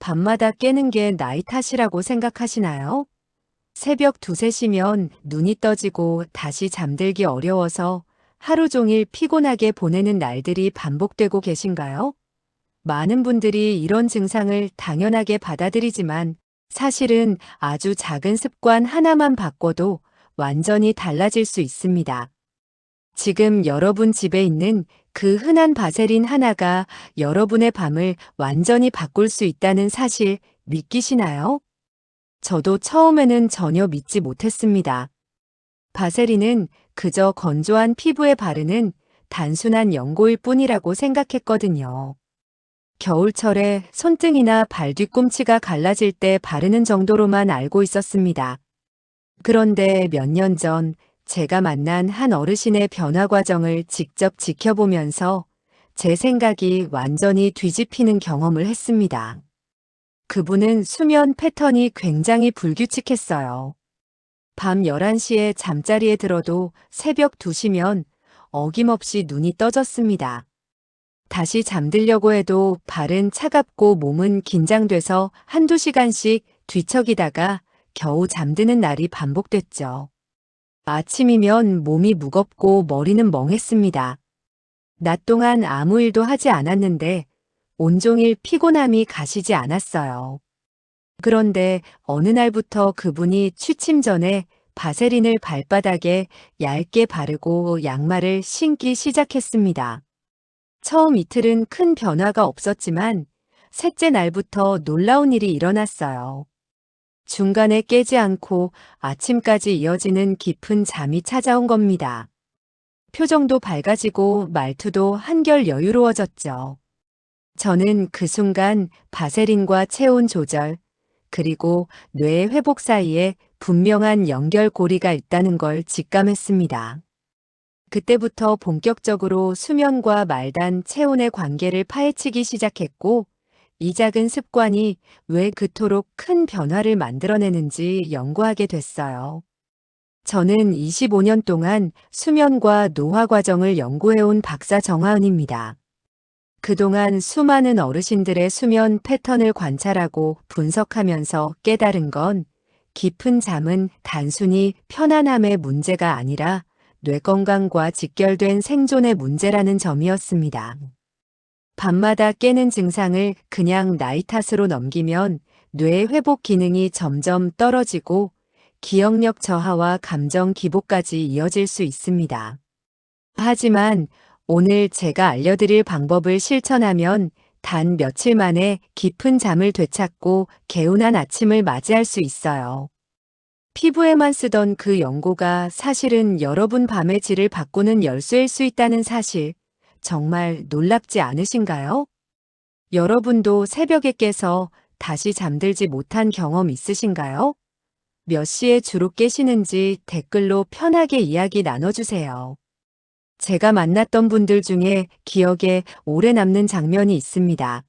밤마다 깨는 게 나이 탓이라고 생각하시나요? 새벽 2, 3시면 눈이 떠지고 다시 잠들기 어려워서 하루 종일 피곤하게 보내는 날들이 반복되고 계신가요? 많은 분들이 이런 증상을 당연하게 받아들이지만 사실은 아주 작은 습관 하나만 바꿔도 완전히 달라질 수 있습니다. 지금 여러분 집에 있는 그 흔한 바세린 하나가 여러분의 밤을 완전히 바꿀 수 있다는 사실 믿기시나요? 저도 처음에는 전혀 믿지 못했습니다. 바세린은 그저 건조한 피부에 바르는 단순한 연고일 뿐이라고 생각했거든요. 겨울철에 손등이나 발 뒤꿈치가 갈라질 때 바르는 정도로만 알고 있었습니다. 그런데 몇 년 전 제가 만난 한 어르신의 변화 과정을 직접 지켜보면서 제 생각이 완전히 뒤집히는 경험을 했습니다. 그분은 수면 패턴이 굉장히 불규칙했어요. 밤 11시에 잠자리에 들어도 새벽 2시면 어김없이 눈이 떠졌습니다. 다시 잠들려고 해도 발은 차갑고 몸은 긴장돼서 한두 시간씩 뒤척이다가 겨우 잠드는 날이 반복됐죠. 아침이면 몸이 무겁고 머리는 멍했습니다. 낮 동안 아무 일도 하지 않았는데 온종일 피곤함이 가시지 않았어요. 그런데 어느 날부터 그분이 취침 전에 바세린을 발바닥에 얇게 바르고 양말을 신기 시작했습니다. 처음 이틀은 큰 변화가 없었지만 셋째 날부터 놀라운 일이 일어났어요. 중간에 깨지 않고 아침까지 이어지는 깊은 잠이 찾아온 겁니다. 표정도 밝아지고 말투도 한결 여유로워졌죠. 저는 그 순간 바세린과 체온 조절, 그리고 뇌의 회복 사이에 분명한 연결고리가 있다는 걸 직감했습니다. 그때부터 본격적으로 수면과 말단 체온의 관계를 파헤치기 시작했고, 이 작은 습관이 왜 그토록 큰 변화를 만들어내는지 연구하게 됐어요. 저는 25년 동안 수면과 노화 과정을 연구해온 박사 정하은입니다. 그동안 수많은 어르신들의 수면 패턴을 관찰하고 분석하면서 깨달은 건 깊은 잠은 단순히 편안함의 문제가 아니라 뇌 건강과 직결된 생존의 문제라는 점이었습니다. 밤마다 깨는 증상을 그냥 나이 탓으로 넘기면 뇌 회복 기능이 점점 떨어지고 기억력 저하와 감정 기복까지 이어질 수 있습니다. 하지만 오늘 제가 알려드릴 방법을 실천하면 단 며칠 만에 깊은 잠을 되찾고 개운한 아침을 맞이할 수 있어요. 피부에만 쓰던 그 연고가 사실은 여러분 밤의 질을 바꾸는 열쇠일 수 있다는 사실, 정말 놀랍지 않으신가요? 여러분도 새벽에 깨서 다시 잠들지 못한 경험 있으신가요? 몇 시에 주로 깨시는지 댓글로 편하게 이야기 나눠주세요. 제가 만났던 분들 중에 기억에 오래 남는 장면이 있습니다.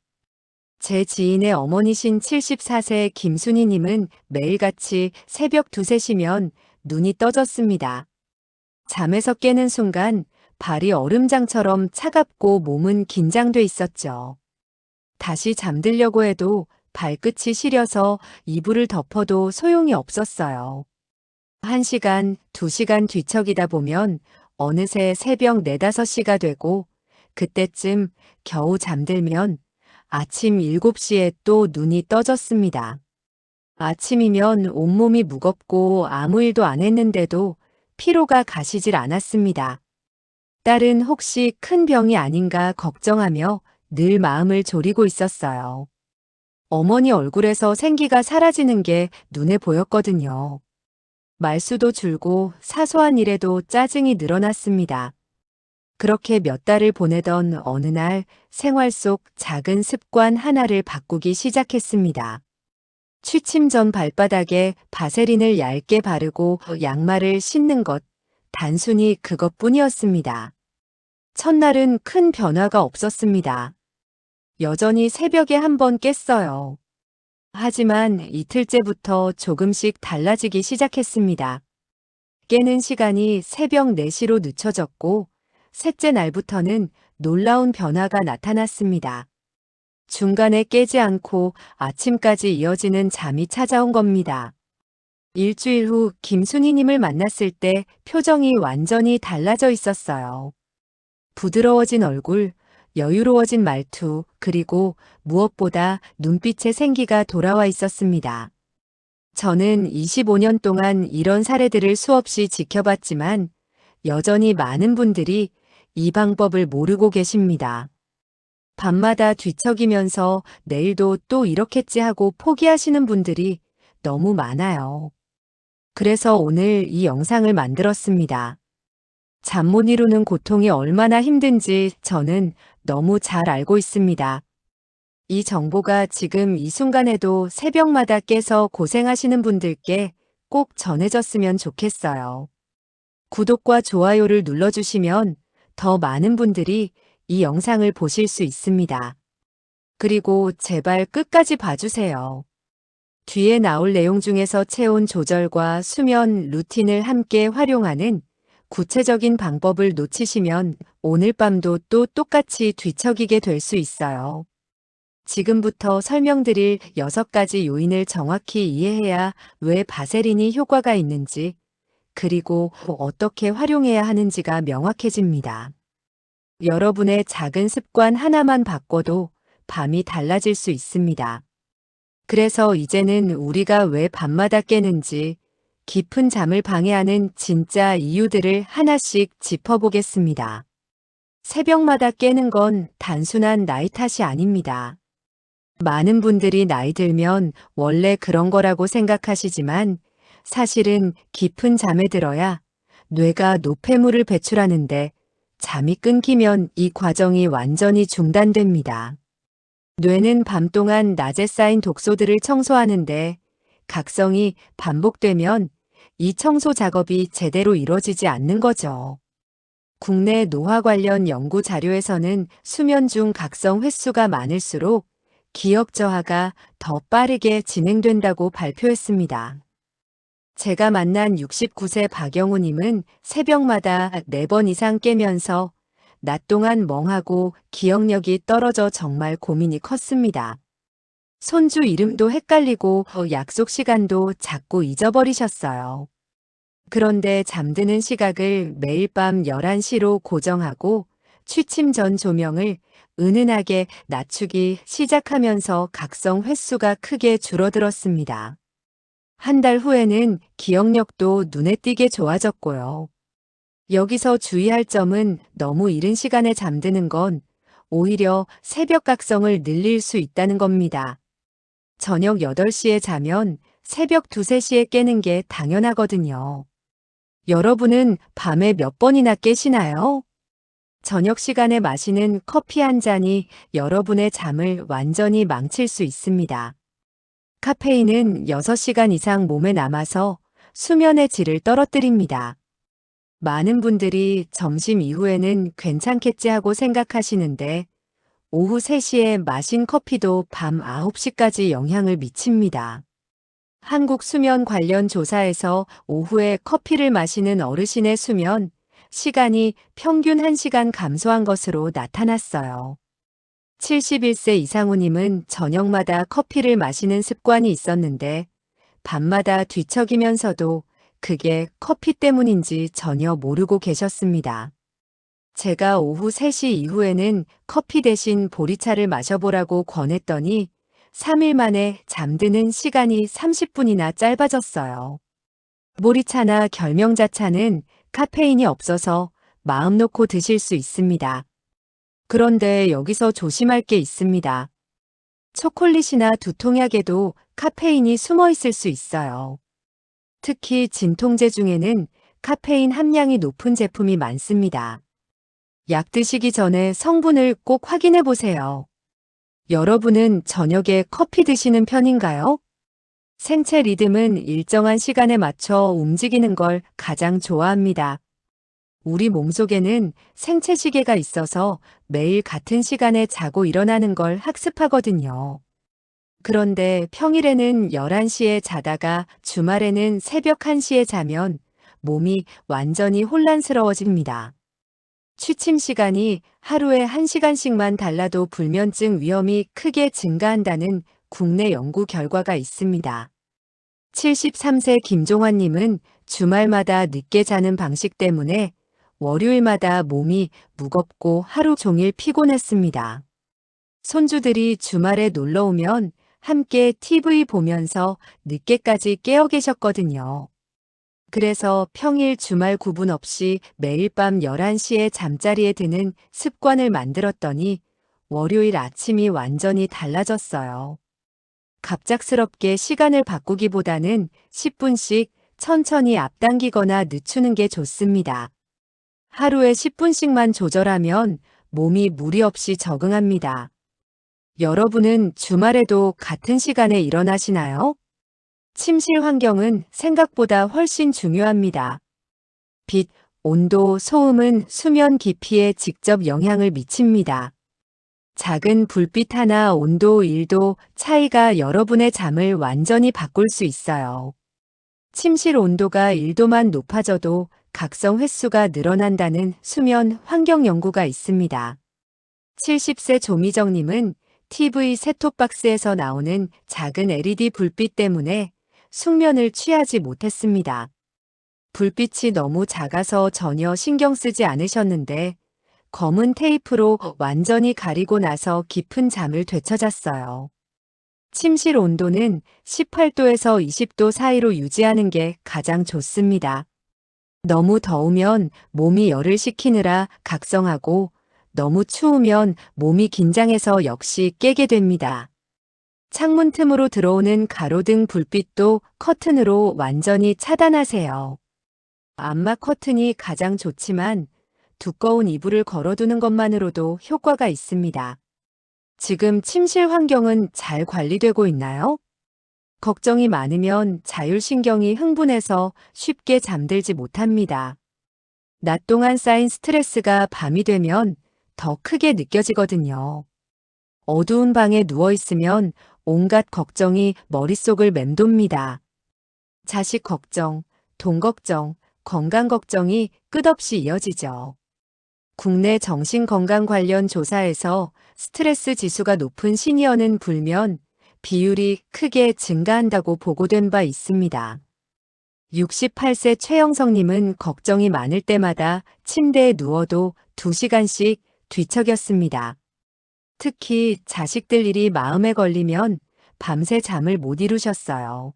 제 지인의 어머니신 74세 김순희님은 매일같이 새벽 2, 3시면 눈이 떠졌습니다. 잠에서 깨는 순간 발이 얼음장처럼 차갑고 몸은 긴장돼 있었죠. 다시 잠들려고 해도 발끝이 시려서 이불을 덮어도 소용이 없었어요. 한 시간, 두 시간 뒤척이다 보면 어느새 새벽 4, 5시가 되고 그때쯤 겨우 잠들면 아침 7시에 또 눈이 떠졌습니다. 아침이면 온몸이 무겁고 아무 일도 안 했는데도 피로가 가시질 않았습니다. 딸은 혹시 큰 병이 아닌가 걱정하며 늘 마음을 졸이고 있었어요. 어머니 얼굴에서 생기가 사라지는 게 눈에 보였거든요. 말수도 줄고 사소한 일에도 짜증이 늘어났습니다. 그렇게 몇 달을 보내던 어느 날 생활 속 작은 습관 하나를 바꾸기 시작했습니다. 취침 전 발바닥에 바세린을 얇게 바르고 양말을 신는 것, 단순히 그것뿐이었습니다. 첫날은 큰 변화가 없었습니다. 여전히 새벽에 한 번 깼어요. 하지만 이틀째부터 조금씩 달라지기 시작했습니다. 깨는 시간이 새벽 4시로 늦춰졌고, 셋째 날부터는 놀라운 변화가 나타났습니다. 중간에 깨지 않고 아침까지 이어지는 잠이 찾아온 겁니다. 일주일 후 김순희님을 만났을 때 표정이 완전히 달라져 있었어요. 부드러워진 얼굴, 여유로워진 말투, 그리고 무엇보다 눈빛의 생기가 돌아와 있었습니다. 저는 25년 동안 이런 사례들을 수없이 지켜봤지만 여전히 많은 분들이 이 방법을 모르고 계십니다. 밤마다 뒤척이면서 내일도 또 이렇겠지 하고 포기하시는 분들이 너무 많아요. 그래서 오늘 이 영상을 만들었습니다. 잠 못 이루는 고통이 얼마나 힘든지 저는 너무 잘 알고 있습니다. 이 정보가 지금 이 순간에도 새벽마다 깨서 고생하시는 분들께 꼭 전해졌으면 좋겠어요. 구독과 좋아요를 눌러주시면 더 많은 분들이 이 영상을 보실 수 있습니다. 그리고 제발 끝까지 봐주세요. 뒤에 나올 내용 중에서 체온 조절과 수면 루틴을 함께 활용하는 구체적인 방법을 놓치시면 오늘 밤도 또 똑같이 뒤척이게 될 수 있어요. 지금부터 설명드릴 6가지 요인을 정확히 이해해야 왜 바세린이 효과가 있는지, 그리고 어떻게 활용해야 하는지가 명확해집니다. 여러분의 작은 습관 하나만 바꿔도 밤이 달라질 수 있습니다. 그래서 이제는 우리가 왜 밤마다 깨는지 깊은 잠을 방해하는 진짜 이유들을 하나씩 짚어보겠습니다. 새벽마다 깨는 건 단순한 나이 탓이 아닙니다. 많은 분들이 나이 들면 원래 그런 거라고 생각하시지만 사실은 깊은 잠에 들어야 뇌가 노폐물을 배출하는데 잠이 끊기면 이 과정이 완전히 중단됩니다. 뇌는 밤 동안 낮에 쌓인 독소들을 청소하는데 각성이 반복되면 이 청소 작업이 제대로 이루어지지 않는 거죠. 국내 노화 관련 연구 자료에서는 수면 중 각성 횟수가 많을수록 기억 저하가 더 빠르게 진행된다고 발표했습니다. 제가 만난 69세 박영우님은 새벽마다 4번 이상 깨면서 낮 동안 멍하고 기억력이 떨어져 정말 고민이 컸습니다. 손주 이름도 헷갈리고 약속 시간도 자꾸 잊어버리셨어요. 그런데 잠드는 시각을 매일 밤 11시로 고정하고 취침 전 조명을 은은하게 낮추기 시작하면서 각성 횟수가 크게 줄어들었습니다. 한 달 후에는 기억력도 눈에 띄게 좋아졌고요. 여기서 주의할 점은 너무 이른 시간에 잠드는 건 오히려 새벽 각성을 늘릴 수 있다는 겁니다. 저녁 8시에 자면 새벽 2, 3시에 깨는 게 당연하거든요. 여러분은 밤에 몇 번이나 깨시나요? 저녁 시간에 마시는 커피 한 잔이 여러분의 잠을 완전히 망칠 수 있습니다. 카페인은 6시간 이상 몸에 남아서 수면의 질을 떨어뜨립니다. 많은 분들이 점심 이후에는 괜찮겠지 하고 생각하시는데 오후 3시에 마신 커피도 밤 9시까지 영향을 미칩니다. 한국 수면 관련 조사에서 오후에 커피를 마시는 어르신의 수면 시간이 평균 1시간 감소한 것으로 나타났어요. 71세 이상우님은 저녁마다 커피를 마시는 습관이 있었는데 밤마다 뒤척이면서도 그게 커피 때문인지 전혀 모르고 계셨습니다. 제가 오후 3시 이후에는 커피 대신 보리차를 마셔보라고 권했더니 3일 만에 잠드는 시간이 30분이나 짧아졌어요. 보리차나 결명자차는 카페인이 없어서 마음 놓고 드실 수 있습니다. 그런데 여기서 조심할 게 있습니다. 초콜릿이나 두통약에도 카페인이 숨어 있을 수 있어요. 특히 진통제 중에는 카페인 함량이 높은 제품이 많습니다. 약 드시기 전에 성분을 꼭 확인해 보세요. 여러분은 저녁에 커피 드시는 편인가요? 생체 리듬은 일정한 시간에 맞춰 움직이는 걸 가장 좋아합니다. 우리 몸속에는 생체 시계가 있어서 매일 같은 시간에 자고 일어나는 걸 학습하거든요. 그런데 평일에는 11시에 자다가 주말에는 새벽 1시에 자면 몸이 완전히 혼란스러워집니다. 취침 시간이 하루에 1시간씩만 달라도 불면증 위험이 크게 증가한다는 국내 연구 결과가 있습니다. 73세 김종환님은 주말마다 늦게 자는 방식 때문에 월요일마다 몸이 무겁고 하루 종일 피곤했습니다. 손주들이 주말에 놀러 오면 함께 TV 보면서 늦게까지 깨어 계셨거든요. 그래서 평일 주말 구분 없이 매일 밤 11시에 잠자리에 드는 습관을 만들었더니 월요일 아침이 완전히 달라졌어요. 갑작스럽게 시간을 바꾸기보다는 10분씩 천천히 앞당기거나 늦추는 게 좋습니다. 하루에 10분씩만 조절하면 몸이 무리 없이 적응합니다. 여러분은 주말에도 같은 시간에 일어나시나요? 침실 환경은 생각보다 훨씬 중요합니다. 빛, 온도, 소음은 수면 깊이에 직접 영향을 미칩니다. 작은 불빛 하나 온도 1도 차이가 여러분의 잠을 완전히 바꿀 수 있어요. 침실 온도가 1도만 높아져도 각성 횟수가 늘어난다는 수면 환경 연구가 있습니다. 70세 조미정님은 TV 셋톱박스에서 나오는 작은 LED 불빛 때문에 숙면을 취하지 못했습니다. 불빛이 너무 작아서 전혀 신경 쓰지 않으셨는데 검은 테이프로 완전히 가리고 나서 깊은 잠을 되찾았어요. 침실 온도는 18도에서 20도 사이로 유지하는 게 가장 좋습니다. 너무 더우면 몸이 열을 식히느라 각성하고 너무 추우면 몸이 긴장해서 역시 깨게 됩니다. 창문 틈으로 들어오는 가로등 불빛도 커튼으로 완전히 차단하세요. 암막 커튼이 가장 좋지만 두꺼운 이불을 걸어두는 것만으로도 효과가 있습니다. 지금 침실 환경은 잘 관리되고 있나요? 걱정이 많으면 자율신경이 흥분해서 쉽게 잠들지 못합니다. 낮 동안 쌓인 스트레스가 밤이 되면 더 크게 느껴지거든요. 어두운 방에 누워있으면 온갖 걱정이 머릿속을 맴돕니다. 자식 걱정, 돈 걱정, 건강 걱정이 끝없이 이어지죠. 국내 정신건강 관련 조사에서 스트레스 지수가 높은 시니어는 불면 비율이 크게 증가한다고 보고된 바 있습니다. 68세 최영성님은 걱정이 많을 때마다 침대에 누워도 2시간씩 뒤척였습니다. 특히 자식들 일이 마음에 걸리면 밤새 잠을 못 이루셨어요.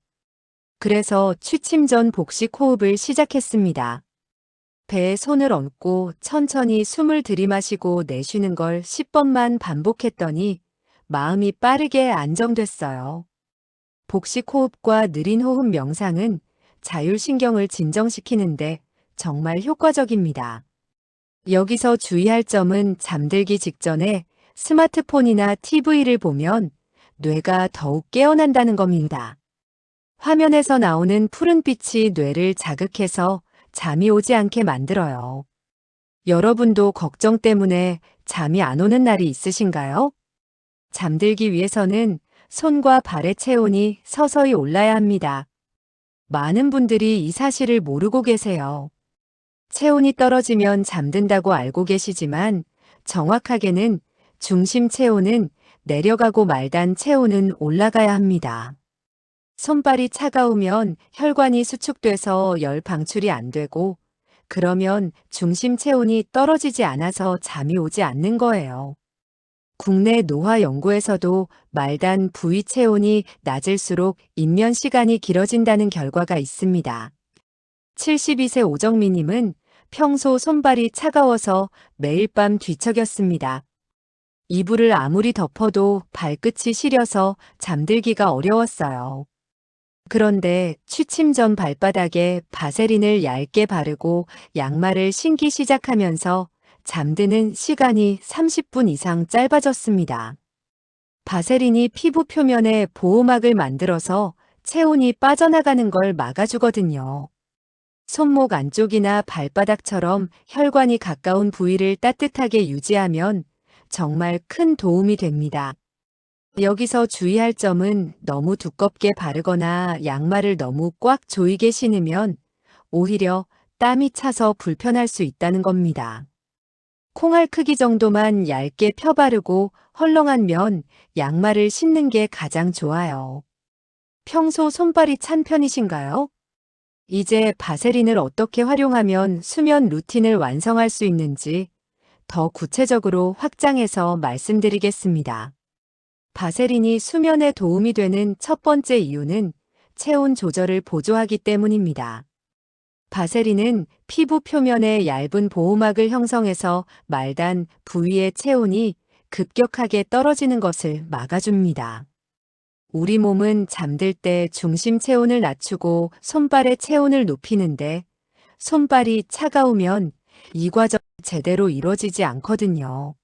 그래서 취침 전 복식 호흡을 시작했습니다. 배에 손을 얹고 천천히 숨을 들이마시고 내쉬는 걸 10번만 반복했더니 마음이 빠르게 안정됐어요. 복식 호흡과 느린 호흡 명상은 자율신경을 진정시키는데 정말 효과적입니다. 여기서 주의할 점은 잠들기 직전에 스마트폰이나 TV를 보면 뇌가 더욱 깨어난다는 겁니다. 화면에서 나오는 푸른빛이 뇌를 자극해서 잠이 오지 않게 만들어요. 여러분도 걱정 때문에 잠이 안 오는 날이 있으신가요? 잠들기 위해서는 손과 발의 체온이 서서히 올라야 합니다. 많은 분들이 이 사실을 모르고 계세요. 체온이 떨어지면 잠든다고 알고 계시지만 정확하게는 중심 체온은 내려가고 말단 체온은 올라가야 합니다. 손발이 차가우면 혈관이 수축돼서 열 방출이 안 되고 그러면 중심 체온이 떨어지지 않아서 잠이 오지 않는 거예요. 국내 노화 연구에서도 말단 부위 체온이 낮을수록 입면 시간이 길어진다는 결과가 있습니다. 72세 오정미님은 평소 손발이 차가워서 매일 밤 뒤척였습니다. 이불을 아무리 덮어도 발끝이 시려서 잠들기가 어려웠어요. 그런데 취침 전 발바닥에 바세린을 얇게 바르고 양말을 신기 시작하면서 잠드는 시간이 30분 이상 짧아졌습니다. 바세린이 피부 표면에 보호막을 만들어서 체온이 빠져나가는 걸 막아주거든요. 손목 안쪽이나 발바닥처럼 혈관이 가까운 부위를 따뜻하게 유지하면 정말 큰 도움이 됩니다. 여기서 주의할 점은 너무 두껍게 바르거나 양말을 너무 꽉 조이게 신으면 오히려 땀이 차서 불편할 수 있다는 겁니다. 콩알 크기 정도만 얇게 펴바르고 헐렁한 면, 양말을 신는 게 가장 좋아요. 평소 손발이 찬 편이신가요? 이제 바세린을 어떻게 활용하면 수면 루틴을 완성할 수 있는지 더 구체적으로 확장해서 말씀드리겠습니다. 바세린이 수면에 도움이 되는 첫 번째 이유는 체온 조절을 보조하기 때문입니다. 바세린은 피부 표면에 얇은 보호막을 형성해서 말단 부위의 체온이 급격하게 떨어지는 것을 막아줍니다. 우리 몸은 잠들 때 중심 체온을 낮추고 손발의 체온을 높이는데 손발이 차가우면 이 과정이 제대로 이루어지지 않거든요.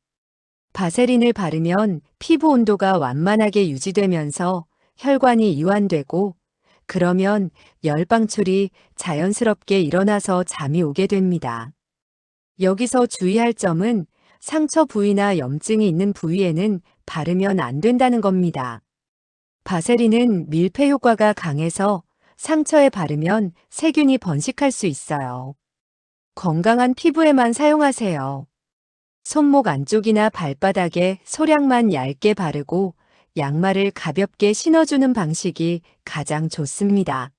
바세린을 바르면 피부 온도가 완만하게 유지되면서 혈관이 이완되고 그러면 열방출이 자연스럽게 일어나서 잠이 오게 됩니다. 여기서 주의할 점은 상처 부위나 염증이 있는 부위에는 바르면 안 된다는 겁니다. 바세린은 밀폐 효과가 강해서 상처에 바르면 세균이 번식할 수 있어요. 건강한 피부에만 사용하세요. 손목 안쪽이나 발바닥에 소량만 얇게 바르고 양말을 가볍게 신어주는 방식이 가장 좋습니다.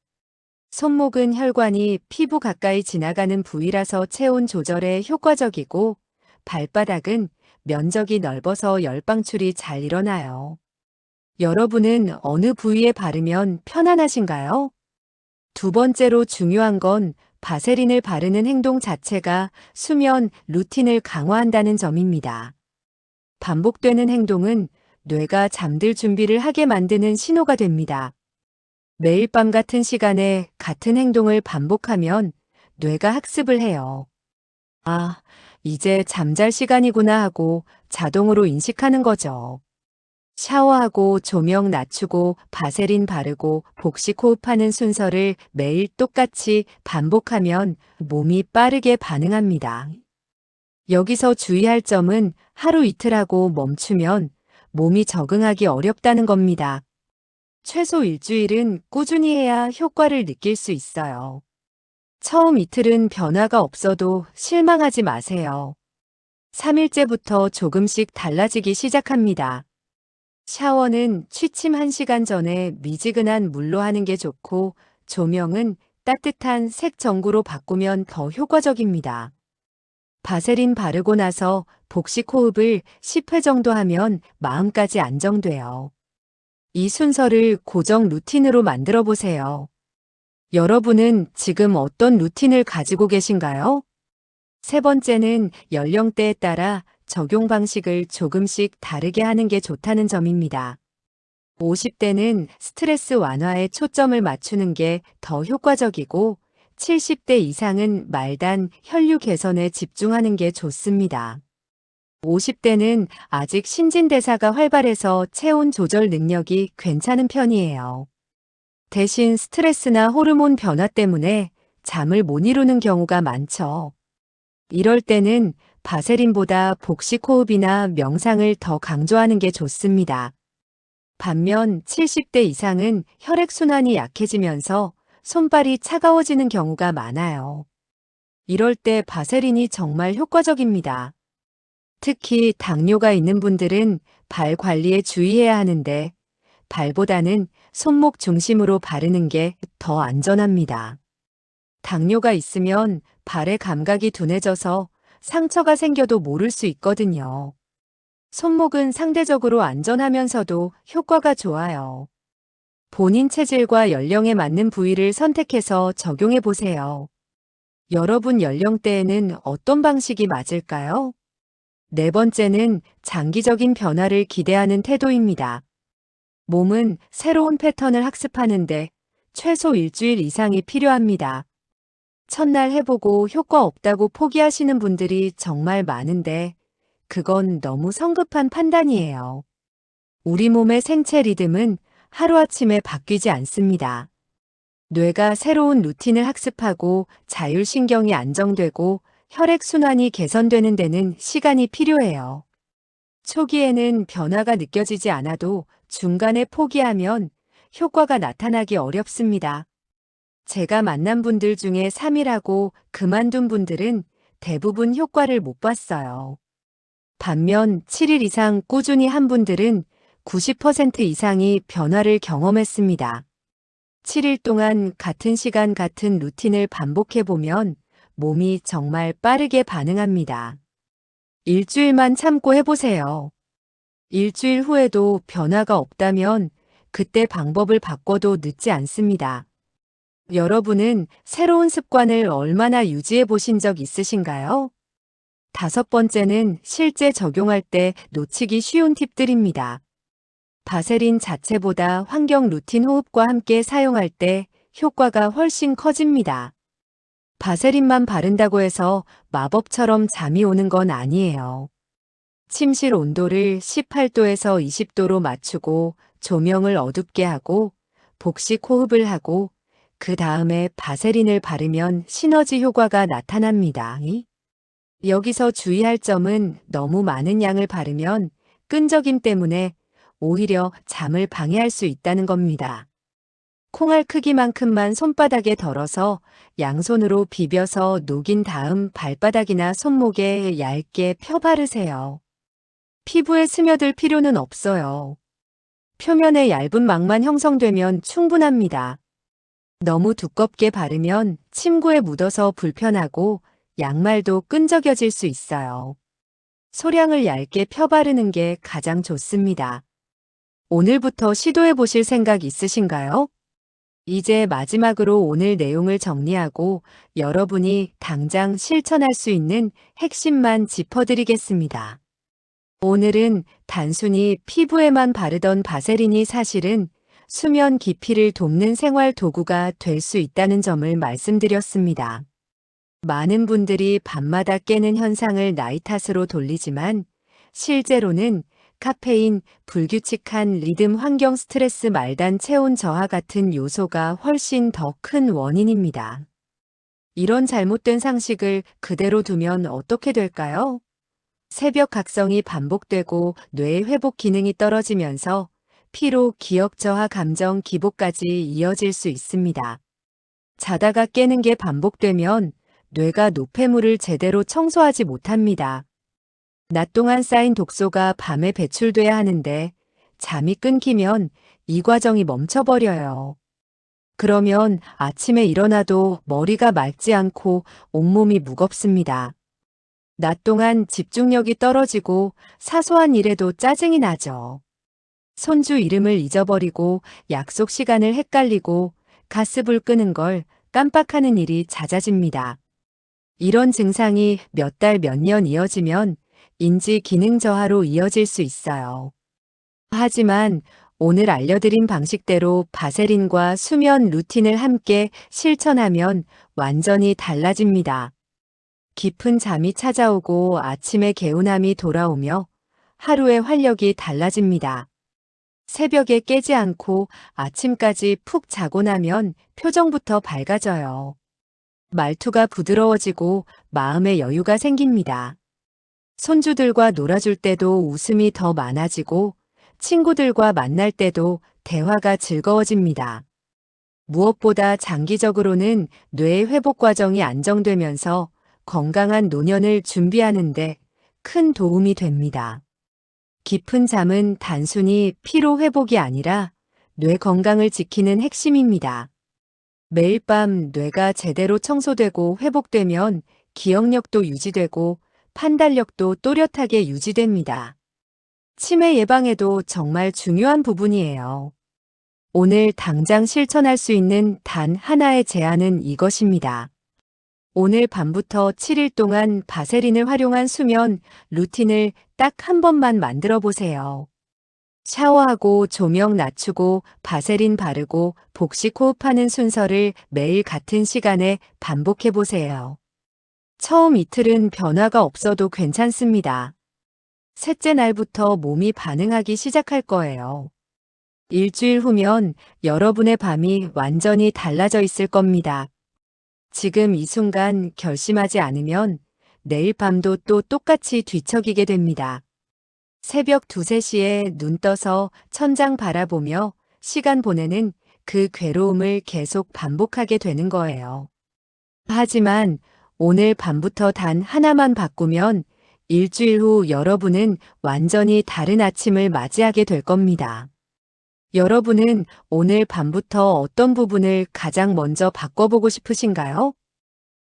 손목은 혈관이 피부 가까이 지나가는 부위라서 체온 조절에 효과적이고 발바닥은 면적이 넓어서 열방출이 잘 일어나요. 여러분은 어느 부위에 바르면 편안하신가요? 두 번째로 중요한 건 바세린을 바르는 행동 자체가 수면 루틴을 강화한다는 점입니다. 반복되는 행동은 뇌가 잠들 준비를 하게 만드는 신호가 됩니다. 매일 밤 같은 시간에 같은 행동을 반복하면 뇌가 학습을 해요. 아, 이제 잠잘 시간이구나 하고 자동으로 인식하는 거죠. 샤워하고 조명 낮추고 바세린 바르고 복식 호흡하는 순서를 매일 똑같이 반복하면 몸이 빠르게 반응합니다. 여기서 주의할 점은 하루 이틀 하고 멈추면 몸이 적응하기 어렵다는 겁니다. 최소 일주일은 꾸준히 해야 효과를 느낄 수 있어요. 처음 이틀은 변화가 없어도 실망하지 마세요. 3일째부터 조금씩 달라지기 시작합니다. 샤워는 취침 1시간 전에 미지근한 물로 하는 게 좋고 조명은 따뜻한 색 전구로 바꾸면 더 효과적입니다. 바세린 바르고 나서 복식 호흡을 10회 정도 하면 마음까지 안정돼요. 이 순서를 고정 루틴으로 만들어 보세요. 여러분은 지금 어떤 루틴을 가지고 계신가요? 세 번째는 연령대에 따라 적용 방식을 조금씩 다르게 하는 게 좋다는 점입니다. 50대는 스트레스 완화에 초점을 맞추는 게 더 효과적이고 70대 이상은 말단 혈류 개선에 집중하는 게 좋습니다. 50대는 아직 신진대사가 활발해서 체온 조절 능력이 괜찮은 편이에요. 대신 스트레스나 호르몬 변화 때문에 잠을 못 이루는 경우가 많죠. 이럴 때는 바세린보다 복식 호흡이나 명상을 더 강조하는 게 좋습니다. 반면 70대 이상은 혈액순환이 약해지면서 손발이 차가워지는 경우가 많아요. 이럴 때 바세린이 정말 효과적입니다. 특히 당뇨가 있는 분들은 발 관리에 주의해야 하는데 발보다는 손목 중심으로 바르는 게 더 안전합니다. 당뇨가 있으면 발의 감각이 둔해져서 상처가 생겨도 모를 수 있거든요. 손목은 상대적으로 안전하면서도 효과가 좋아요. 본인 체질과 연령에 맞는 부위를 선택해서 적용해 보세요. 여러분 연령대에는 어떤 방식이 맞을까요? 네 번째는 장기적인 변화를 기대하는 태도입니다. 몸은 새로운 패턴을 학습하는데 최소 일주일 이상이 필요합니다. 첫날 해보고 효과 없다고 포기하시는 분들이 정말 많은데 그건 너무 성급한 판단이에요. 우리 몸의 생체 리듬은 하루아침에 바뀌지 않습니다. 뇌가 새로운 루틴을 학습하고 자율신경이 안정되고 혈액순환이 개선되는 데는 시간이 필요해요. 초기에는 변화가 느껴지지 않아도 중간에 포기하면 효과가 나타나기 어렵습니다. 제가 만난 분들 중에 3일하고 그만둔 분들은 대부분 효과를 못 봤어요. 반면 7일 이상 꾸준히 한 분들은 90% 이상이 변화를 경험했습니다. 7일 동안 같은 시간 같은 루틴을 반복해보면 몸이 정말 빠르게 반응합니다. 일주일만 참고 해보세요. 일주일 후에도 변화가 없다면 그때 방법을 바꿔도 늦지 않습니다. 여러분은 새로운 습관을 얼마나 유지해 보신 적 있으신가요? 다섯 번째는 실제 적용할 때 놓치기 쉬운 팁들입니다. 바세린 자체보다 환경 루틴 호흡과 함께 사용할 때 효과가 훨씬 커집니다. 바세린만 바른다고 해서 마법처럼 잠이 오는 건 아니에요. 침실 온도를 18도에서 20도로 맞추고 조명을 어둡게 하고 복식 호흡을 하고 그 다음에 바세린을 바르면 시너지 효과가 나타납니다. 여기서 주의할 점은 너무 많은 양을 바르면 끈적임 때문에 오히려 잠을 방해할 수 있다는 겁니다. 콩알 크기만큼만 손바닥에 덜어서 양손으로 비벼서 녹인 다음 발바닥이나 손목에 얇게 펴 바르세요. 피부에 스며들 필요는 없어요. 표면에 얇은 막만 형성되면 충분합니다. 너무 두껍게 바르면 침구에 묻어서 불편하고 양말도 끈적여질 수 있어요. 소량을 얇게 펴 바르는 게 가장 좋습니다. 오늘부터 시도해 보실 생각 있으신가요? 이제 마지막으로 오늘 내용을 정리하고 여러분이 당장 실천할 수 있는 핵심만 짚어드리겠습니다. 오늘은 단순히 피부에만 바르던 바세린이 사실은 수면 깊이를 돕는 생활 도구가 될 수 있다는 점을 말씀드렸습니다. 많은 분들이 밤마다 깨는 현상을 나이 탓으로 돌리지만 실제로는 카페인, 불규칙한 리듬 환경 스트레스 말단 체온 저하 같은 요소가 훨씬 더 큰 원인입니다. 이런 잘못된 상식을 그대로 두면 어떻게 될까요? 새벽 각성이 반복되고 뇌의 회복 기능이 떨어지면서 피로, 기억 저하, 감정 기복까지 이어질 수 있습니다. 자다가 깨는 게 반복되면 뇌가 노폐물을 제대로 청소하지 못합니다. 낮 동안 쌓인 독소가 밤에 배출돼야 하는데 잠이 끊기면 이 과정이 멈춰버려요. 그러면 아침에 일어나도 머리가 맑지 않고 온몸이 무겁습니다. 낮 동안 집중력이 떨어지고 사소한 일에도 짜증이 나죠. 손주 이름을 잊어버리고 약속 시간을 헷갈리고 가스불 끄는 걸 깜빡하는 일이 잦아집니다. 이런 증상이 몇 달 몇 년 이어지면 인지 기능 저하로 이어질 수 있어요. 하지만 오늘 알려드린 방식대로 바세린과 수면 루틴을 함께 실천하면 완전히 달라집니다. 깊은 잠이 찾아오고 아침에 개운함이 돌아오며 하루의 활력이 달라집니다. 새벽에 깨지 않고 아침까지 푹 자고 나면 표정부터 밝아져요. 말투가 부드러워지고 마음의 여유가 생깁니다. 손주들과 놀아줄 때도 웃음이 더 많아지고 친구들과 만날 때도 대화가 즐거워집니다. 무엇보다 장기적으로는 뇌의 회복 과정이 안정되면서 건강한 노년을 준비하는데 큰 도움이 됩니다. 깊은 잠은 단순히 피로 회복이 아니라 뇌 건강을 지키는 핵심입니다. 매일 밤 뇌가 제대로 청소되고 회복되면 기억력도 유지되고 판단력도 또렷하게 유지됩니다. 치매 예방에도 정말 중요한 부분이에요. 오늘 당장 실천할 수 있는 단 하나의 제안은 이것입니다. 오늘 밤부터 7일 동안 바세린을 활용한 수면 루틴을 딱 한 번만 만들어 보세요. 샤워하고 조명 낮추고 바세린 바르고 복식 호흡하는 순서를 매일 같은 시간에 반복해 보세요. 처음 이틀은 변화가 없어도 괜찮습니다. 셋째 날부터 몸이 반응하기 시작할 거예요. 일주일 후면 여러분의 밤이 완전히 달라져 있을 겁니다. 지금 이 순간 결심하지 않으면 내일 밤도 또 똑같이 뒤척이게 됩니다. 새벽 2, 3시에 눈 떠서 천장 바라보며 시간 보내는 그 괴로움을 계속 반복하게 되는 거예요. 하지만 오늘 밤부터 단 하나만 바꾸면 일주일 후 여러분은 완전히 다른 아침을 맞이하게 될 겁니다. 여러분은 오늘 밤부터 어떤 부분을 가장 먼저 바꿔보고 싶으신가요?